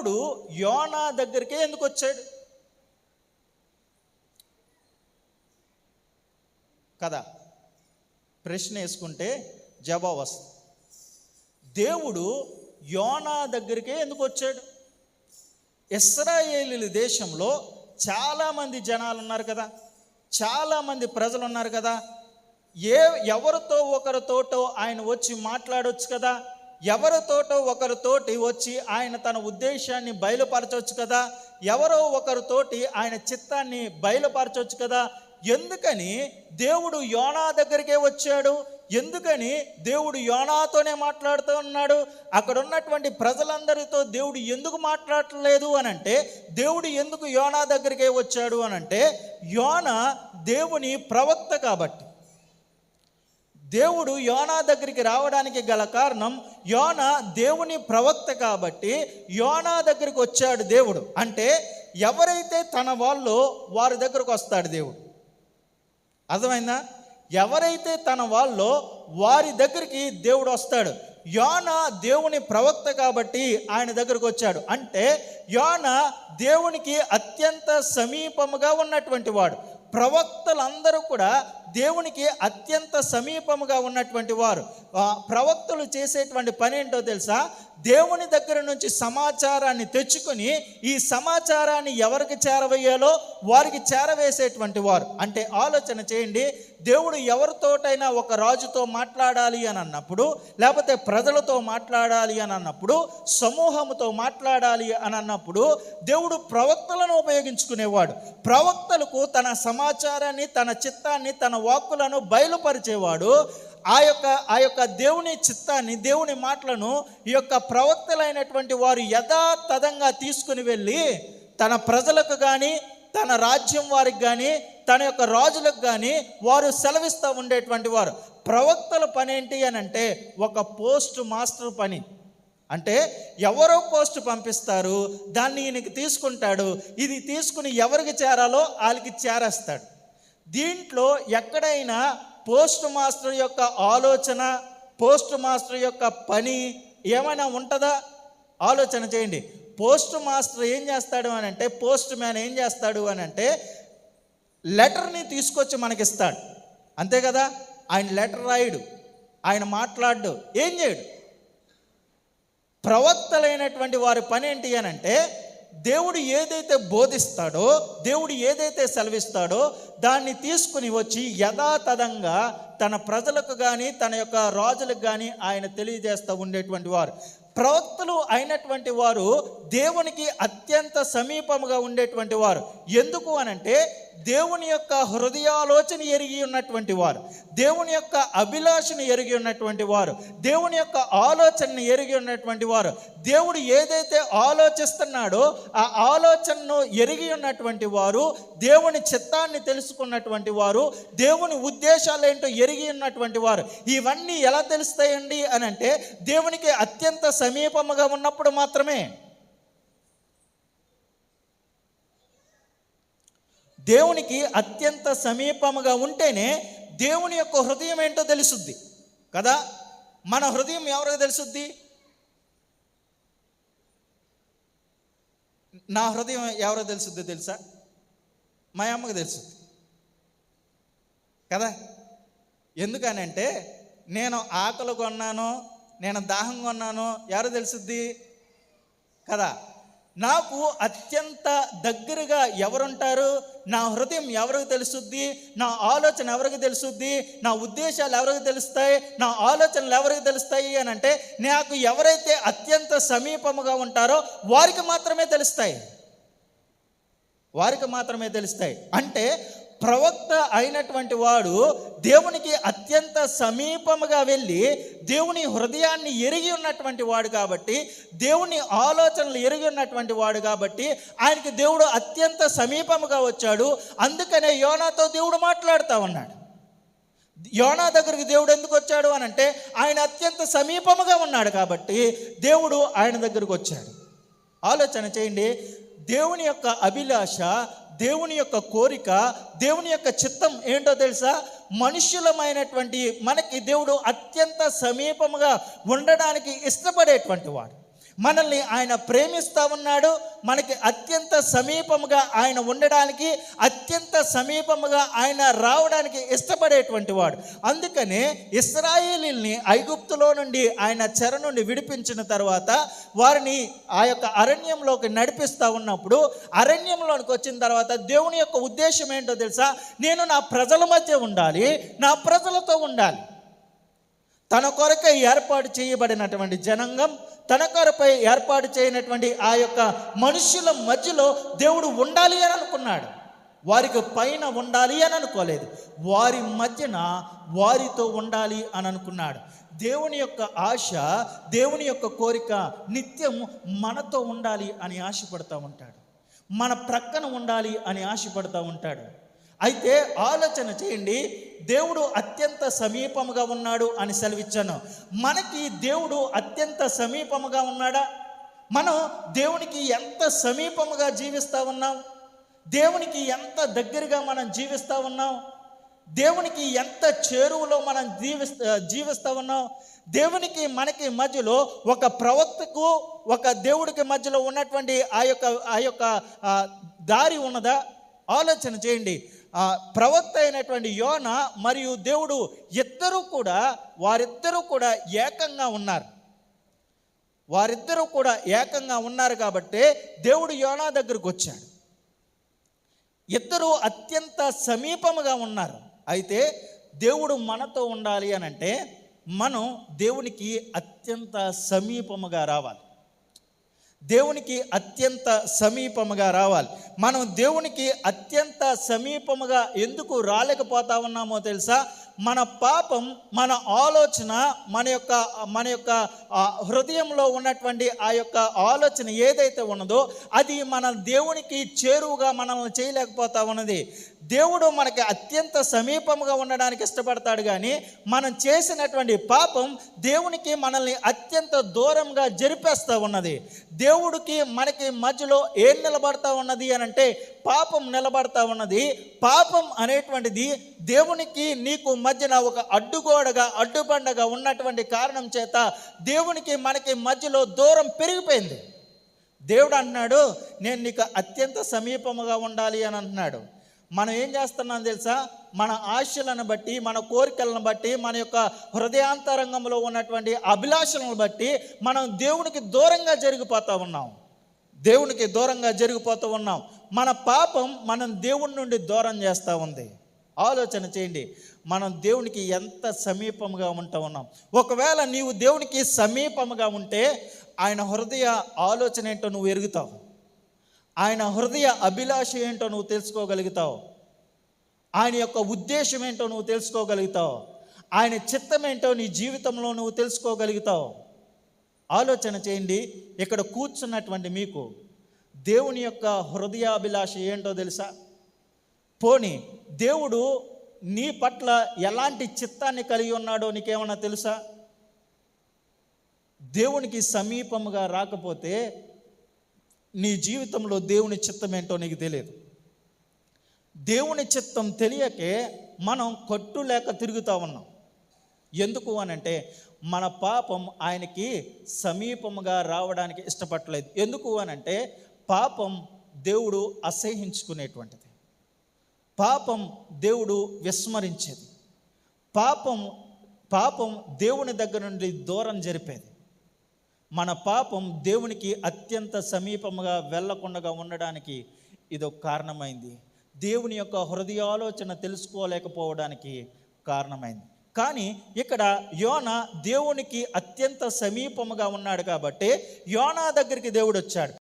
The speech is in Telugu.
దేవుడు యోనా దగ్గరికే ఎందుకు వచ్చాడు? కదా ప్రశ్న వేసుకుంటే జవాబు వస్తుంది. దేవుడు యోనా దగ్గరికే ఎందుకు వచ్చాడు? ఇస్రాయేలీ దేశంలో చాలామంది జనాలు ఉన్నారు కదా చాలామంది ప్రజలు ఉన్నారు కదా ఏ ఎవరితో ఒకరితోటో ఆయన వచ్చి మాట్లాడొచ్చు కదా ఎవరితోటో ఒకరితోటి వచ్చి ఆయన తన ఉద్దేశాన్ని బయలుపరచవచ్చు కదా? ఎవరో ఒకరితోటి ఆయన చిత్తాన్ని బయలుపరచవచ్చు కదా? ఎందుకని దేవుడు యోనా దగ్గరికే వచ్చాడు? ఎందుకని దేవుడు యోనాతోనే మాట్లాడుతూ ఉన్నాడు? అక్కడ ఉన్నటువంటి ప్రజలందరితో దేవుడు ఎందుకు మాట్లాడలేదు అని అంటే దేవుడు ఎందుకు యోనా దగ్గరికే వచ్చాడు అని అంటే యోన దేవుని ప్రవక్త కాబట్టి. దేవుడు యోనా దగ్గరికి రావడానికి గల కారణం యోన దేవుని ప్రవక్త కాబట్టి యోనా దగ్గరికి వచ్చాడు దేవుడు. అంటే ఎవరైతే తన వాళ్ళు వారి దగ్గరకు వస్తాడు దేవుడు. అర్థమైందా? ఎవరైతే తన వాళ్ళో వారి దగ్గరికి దేవుడు వస్తాడు యోన దేవుని ప్రవక్త కాబట్టి ఆయన దగ్గరకు వచ్చాడు. అంటే యోన దేవునికి అత్యంత సమీపముగా ఉన్నటువంటి వాడు. ప్రవక్తలందరూ కూడా దేవునికి అత్యంత సమీపముగా ఉన్నటువంటి వారు. ప్రవక్తలు చేసేటువంటి పని ఏంటో తెలుసా? దేవుని దగ్గర నుంచి సమాచారాన్ని తెచ్చుకొని ఈ సమాచారాన్ని ఎవరికి చేరవేయాలో వారికి చేరవేసేటువంటి వారు. అంటే ఆలోచన చేయండి దేవుడు ఎవరితోటైనా ఒక రాజుతో మాట్లాడాలి అని అన్నప్పుడు లేకపోతే ప్రజలతో మాట్లాడాలి అని అన్నప్పుడు సమూహంతో మాట్లాడాలి అని అన్నప్పుడు దేవుడు ప్రవక్తలను ఉపయోగించుకునేవాడు. ప్రవక్తలకు తన సమాచారాన్ని తన చిత్తాన్ని తన వాక్కులను బయలుపరిచేవాడు. ఆ యొక్క ఆ యొక్క దేవుని చిత్తాన్ని దేవుని మాటలను ఈ యొక్క ప్రవక్తలైనటువంటి వారు యథాతథంగా తీసుకుని వెళ్ళి తన ప్రజలకు కానీ తన రాజ్యం వారికి కానీ తన యొక్క రాజులకు కానీ వారు సెలవిస్తూ ఉండేటువంటి వారు. ప్రవక్తల పని ఏంటి అని అంటే ఒక పోస్ట్ మాస్టర్ పని. అంటే ఎవరో పోస్ట్ పంపిస్తారు దాన్ని ఈయనకి తీసుకుంటాడు ఇది తీసుకుని ఎవరికి చేరాలో వాళ్ళకి చేరేస్తాడు. దీంట్లో ఎక్కడైనా పోస్ట్ మాస్టర్ యొక్క ఆలోచన పోస్ట్ మాస్టర్ యొక్క పని ఏమైనా ఉంటుందా? ఆలోచన చేయండి. పోస్ట్ మాస్టర్ ఏం చేస్తాడు అని అంటే పోస్ట్ మ్యాన్ ఏం చేస్తాడు అని అంటే లెటర్ని తీసుకొచ్చి మనకిస్తాడు. అంతే కదా? ఆయన లెటర్ రాయడు ఆయన మాట్లాడు ఏం చేయడు? ప్రవక్తలైనటువంటి వారి పని ఏంటి అని అంటే దేవుడు ఏదైతే బోధిస్తాడో దేవుడు ఏదైతే సెలవిస్తాడో దాన్ని తీసుకుని వచ్చి యథాతథంగా తన ప్రజలకు కానీ తన యొక్క రాజులకు కానీ ఆయన తెలియజేస్తూ ఉండేటువంటి వారు. ప్రవక్తలు అయినటువంటి వారు దేవునికి అత్యంత సమీపముగా ఉండేటువంటి వారు. ఎందుకు అనంటే దేవుని యొక్క హృదయాలోచన ఎరిగి ఉన్నటువంటి వారు. దేవుని యొక్క అభిలాషను ఎరిగి ఉన్నటువంటి వారు. దేవుని యొక్క ఆలోచనను ఎరిగి ఉన్నటువంటి వారు. దేవుడు ఏదైతే ఆలోచిస్తున్నాడో ఆ ఆలోచనను ఎరిగి ఉన్నటువంటి వారు దేవుని చిత్తాన్ని తెలుసుకున్నటువంటి వారు దేవుని ఉద్దేశాలు ఏంటో ఎరిగి ఉన్నటువంటి వారు. ఇవన్నీ ఎలా తెలుస్తాయండి అని అంటే దేవునికి అత్యంత సమీపముగా ఉన్నప్పుడు మాత్రమే. దేవునికి అత్యంత సమీపముగా ఉంటేనే దేవుని యొక్క హృదయం ఏంటో తెలుసుద్ది. కదా? మన హృదయం ఎవరికి తెలుసుద్ది? నా హృదయం ఎవరో తెలుసుద్ది తెలుసా? మా అమ్మకి తెలుసుద్ది. కదా? ఎందుకనంటే నేను ఆకలి కొన్నాను నేను దాహం కొన్నాను ఎవరు తెలుసుద్ది? కదా? నాకు అత్యంత దగ్గరగా ఎవరుంటారు? నా హృదయం ఎవరికి తెలుస్తుంది నా ఆలోచన ఎవరికి తెలుస్తుంది నా ఉద్దేశాలు ఎవరికి తెలుస్తాయి? నా ఆలోచనలు ఎవరికి తెలుస్తాయి అని అంటే నాకు ఎవరైతే అత్యంత సమీపముగా ఉంటారో వారికి మాత్రమే తెలుస్తాయి. వారికి మాత్రమే తెలుస్తాయి. అంటే ప్రవక్త అయినటువంటి వాడు దేవునికి అత్యంత సమీపముగా వెళ్ళి దేవుని హృదయాన్ని ఎరిగి ఉన్నటువంటి వాడు కాబట్టి దేవుని ఆలోచనలు ఎరిగి ఉన్నటువంటి వాడు కాబట్టి ఆయనకి దేవుడు అత్యంత సమీపముగా వచ్చాడు. అందుకనే యోనాతో దేవుడు మాట్లాడుతూ ఉన్నాడు. యోనా దగ్గరికి దేవుడు ఎందుకు వచ్చాడు అని అంటే ఆయన అత్యంత సమీపముగా ఉన్నాడు కాబట్టి దేవుడు ఆయన దగ్గరకు వచ్చాడు. ఆలోచన చేయండి దేవుని యొక్క అభిలాష దేవుని యొక్క కోరిక దేవుని యొక్క చిత్తం ఏంటో తెలుసా? మనుష్యులమైనటువంటి మనకి దేవుడు అత్యంత సమీపముగా ఉండడానికి ఇష్టపడేటువంటి వాడు. మనల్ని ఆయన ప్రేమిస్తూ ఉన్నాడు. మనకి అత్యంత సమీపముగా ఆయన ఉండడానికి అత్యంత సమీపముగా ఆయన రావడానికి ఇష్టపడేటువంటి వాడు. అందుకనే ఇస్రాయేలీల్ని ఐగుప్తులో నుండి ఆయన చెర నుండి విడిపించిన తర్వాత వారిని ఆ యొక్క అరణ్యంలోకి నడిపిస్తూ ఉన్నప్పుడు అరణ్యంలోనికి వచ్చిన తర్వాత దేవుని యొక్క ఉద్దేశం ఏంటో తెలుసా? నేను నా ప్రజల మధ్య ఉండాలి నా ప్రజలతో ఉండాలి. తన కొరకై ఏర్పాటు చేయబడినటువంటి జనాంగం తన కొరపై ఏర్పాటు చేయనటువంటి ఆ యొక్క మనుషుల మధ్యలో దేవుడు ఉండాలి అని అనుకున్నాడు. వారికి పైన ఉండాలి అని అనుకోలేదు. వారి మధ్యన వారితో ఉండాలి అని అనుకున్నాడు. దేవుని యొక్క ఆశ దేవుని యొక్క కోరిక నిత్యం మనతో ఉండాలి అని ఆశపడుతూ ఉంటాడు. మన ప్రక్కన ఉండాలి అని ఆశపడుతూ ఉంటాడు. అయితే ఆలోచన చేయండి దేవుడు అత్యంత సమీపముగా ఉన్నాడు అని సెలవిచ్చాను. మనకి దేవుడు అత్యంత సమీపముగా ఉన్నాడా? మనం దేవునికి ఎంత సమీపముగా జీవిస్తూ ఉన్నాం? దేవునికి ఎంత దగ్గరగా మనం జీవిస్తూ ఉన్నాం? దేవునికి ఎంత చేరువలో మనం జీవిస్త జీవిస్తూ ఉన్నాం? దేవునికి మనకి మధ్యలో ఒక ప్రవక్తకు ఒక దేవుడికి మధ్యలో ఉన్నటువంటి ఆ యొక్క ఆ యొక్క దారి ఉన్నదా? ఆలోచన చేయండి. ప్రవక్త అయినటువంటి యోన మరియు దేవుడు ఇద్దరూ కూడా వారిద్దరూ కూడా ఏకంగా ఉన్నారు. వారిద్దరూ కూడా ఏకంగా ఉన్నారు కాబట్టి దేవుడు యోనా దగ్గరకు వచ్చాడు. ఇద్దరు అత్యంత సమీపముగా ఉన్నారు. అయితే దేవుడు మనతో ఉండాలి అని అంటే మనం దేవునికి అత్యంత సమీపముగా రావాలి. దేవునికి అత్యంత సమీపముగా రావాలి. మనం దేవునికి అత్యంత సమీపముగా ఎందుకు రాలేకపోతా ఉన్నామో తెలుసా? మన పాపం మన ఆలోచన మన యొక్క మన యొక్క హృదయంలో ఉన్నటువంటి ఆ యొక్క ఆలోచన ఏదైతే ఉన్నదో అది మన దేవునికి చేరువుగా మనల్ని చేయలేకపోతా ఉన్నది. దేవుడు మనకి అత్యంత సమీపముగా ఉండడానికి ఇష్టపడతాడు కానీ మనం చేసినటువంటి పాపం దేవునికి మనల్ని అత్యంత దూరంగా జరిపేస్తూ ఉన్నది. దేవుడికి మనకి మధ్యలో ఏం నిలబడతా ఉన్నది అని అంటే పాపం నిలబడతా ఉన్నది. పాపం అనేటువంటిది దేవునికి నీకు మధ్యన ఒక అడ్డుగోడగా అడ్డుబండగా ఉన్నటువంటి కారణం చేత దేవునికి మనకి మధ్యలో దూరం పెరిగిపోయింది. దేవుడు అంటున్నాడు నేను నీకు అత్యంత సమీపముగా ఉండాలి అని అంటున్నాడు. మనం ఏం చేస్తున్నాం తెలుసా? మన ఆశలను బట్టి మన కోరికలను బట్టి మన యొక్క హృదయాంతరంగంలో ఉన్నటువంటి అభిలాషలను బట్టి మనం దేవునికి దూరంగా జరిగిపోతూ ఉన్నాం. దేవునికి దూరంగా జరిగిపోతూ ఉన్నాం. మన పాపం మనం దేవుని నుండి దూరం చేస్తూ ఉంది. ఆలోచన చేయండి. మనం దేవునికి ఎంత సమీపంగా ఉంటా ఉన్నాం? ఒకవేళ నీవు దేవునికి సమీపంగా ఉంటే ఆయన హృదయ ఆలోచన ఏంటో నువ్వు ఎరుగుతావు. ఆయన హృదయ అభిలాష ఏంటో నువ్వు తెలుసుకోగలుగుతావు. ఆయన యొక్క ఉద్దేశం ఏంటో నువ్వు తెలుసుకోగలుగుతావు. ఆయన చిత్తం ఏంటో నీ జీవితంలో నువ్వు తెలుసుకోగలుగుతావు. ఆలోచన చేయండి. ఇక్కడ కూర్చున్నటువంటి మీకు దేవుని యొక్క హృదయాభిలాష ఏంటో తెలుసా? పోని దేవుడు నీ పట్ల ఎలాంటి చిత్తాన్ని కలిగి ఉన్నాడో నీకేమన్నా తెలుసా? దేవునికి సమీపముగా రాకపోతే నీ జీవితంలో దేవుని చిత్తం ఏంటో నీకు తెలియదు. దేవుని చిత్తం తెలియకే మనం కొట్టు లేక తిరుగుతూ ఉన్నాం. ఎందుకు అని అంటే మన పాపం ఆయనకి సమీపముగా రావడానికి ఇష్టపడలేదు. ఎందుకు అని అంటే పాపం దేవుడు అసహించుకునేటువంటిది పాపం దేవుడు విస్మరించేది. పాపం పాపం దేవుని దగ్గర నుండి దూరం జరిపేది. మన పాపం దేవునికి అత్యంత సమీపముగా వెళ్ళకుండా ఉండడానికి ఇదొక కారణమైంది. దేవుని యొక్క హృదయాలోచన తెలుసుకోలేకపోవడానికి కారణమైంది. కానీ ఇక్కడ యోన దేవునికి అత్యంత సమీపముగా ఉన్నాడు కాబట్టి యోనా దగ్గరికి దేవుడు వచ్చాడు.